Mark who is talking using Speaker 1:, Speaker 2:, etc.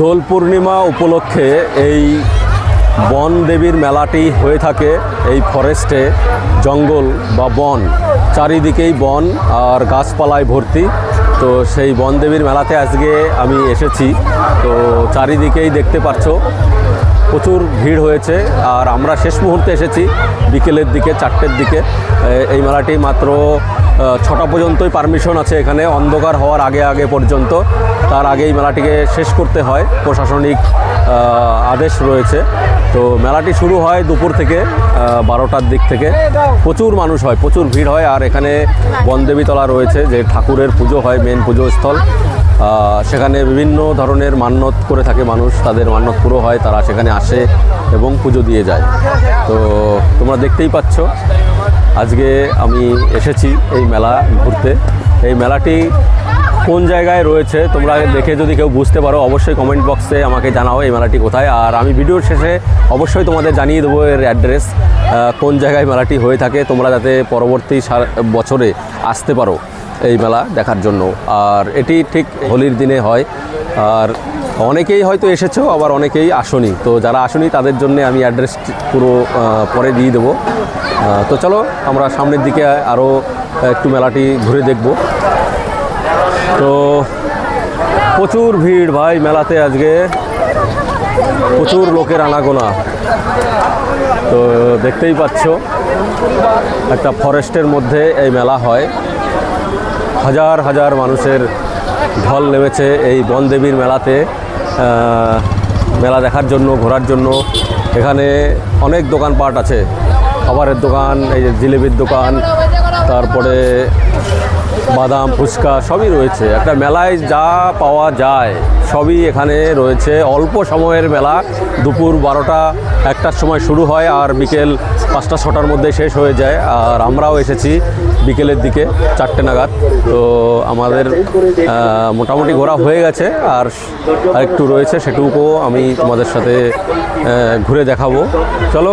Speaker 1: দোল পূর্ণিমা উপলক্ষে এই বন দেবীর মেলাটি হয়ে থাকে। এই ফরেস্টে জঙ্গল বা বন, চারিদিকেই বন আর গাছপালায় ভর্তি। তো সেই বন দেবীর মেলাতে আজকে আমি এসেছি। তো চারিদিকেই দেখতে পাচ্ছ, প্রচুর ভিড় হয়েছে। আর আমরা শেষ মুহূর্তে এসেছি বিকেলের দিকে, চারটের দিকে। এই মেলাটি মাত্র ছটা পর্যন্তই পারমিশন আছে এখানে। অন্ধকার হওয়ার আগে আগে পর্যন্ত। তার আগেই মেলাটিকে শেষ করতে হয়। প্রশাসনিক আদেশ রয়েছে। তো মেলাটি শুরু হয় দুপুর থেকে বারোটার দিক থেকে। প্রচুর মানুষ হয়, প্রচুর ভিড় হয়। আর এখানে বনদেবীতলা রয়েছে, যে ঠাকুরের পুজো হয় মেন পুজো স্থল। সেখানে বিভিন্ন ধরনের মান্যত করে থাকে মানুষ। তাদের মান্যত পুরো হয়। তারা সেখানে আসে এবং পুজো দিয়ে যায়। তো তোমরা দেখতেই পাচ্ছ আজকে আমি এসেছি এই মেলা ঘুরতে। এই মেলাটি কোন জায়গায় রয়েছে তোমরা দেখে যদি কেউ বুঝতে পারো, অবশ্যই কমেন্ট বক্সে আমাকে জানাও এই মেলাটি কোথায়। আর আমি ভিডিওর শেষে অবশ্যই তোমাদের জানিয়ে দেবো এর অ্যাড্রেস কোন জায়গায় মেলাটি হয়ে থাকে, তোমরা যাতে পরবর্তী বছরে আসতে পারো এই মেলা দেখার জন্য। আর এটি ঠিক হোলির দিনে হয়। আর অনেকেই হয়তো এসেছ, আবার অনেকেই আসনি। তো যারা আসনি, তাদের জন্য আমি অ্যাড্রেস পুরো পরে দিয়ে দেবো। তো চলো, আমরা সামনের দিকে আরও একটু মেলাটি ঘুরে দেখব। তো প্রচুর ভিড় ভাই মেলাতে আজকে। প্রচুর লোকের আনাগোনা। তো দেখতেই পাচ্ছ, একটা ফরেস্টের মধ্যে এই মেলা হয়। হাজার হাজার মানুষের ঢল নেমেছে এই বনদেবীর মেলাতে। মেলা দেখার জন্য, ঘোরার জন্য। এখানে অনেক দোকানপাট আছে। খাবারের দোকান, এই যে জিলেবির দোকান, তারপরে বাদাম, ফুচকা সবই রয়েছে। একটা মেলায় যা পাওয়া যায়, সবই এখানে রয়েছে। অল্প সময়ের মেলা, দুপুর বারোটা, একটার সময় শুরু হয় আর বিকেল পাঁচটা, ছটার মধ্যে শেষ হয়ে যায়। আর আমরাও এসেছি বিকেলের দিকে, চারটে নাগাদ। তো আমাদের মোটামুটি ঘোরা হয়ে গেছে। আর আরেকটু রয়েছে সেটুকুও আমি তোমাদের সাথে ঘুরে দেখাবো। চলো।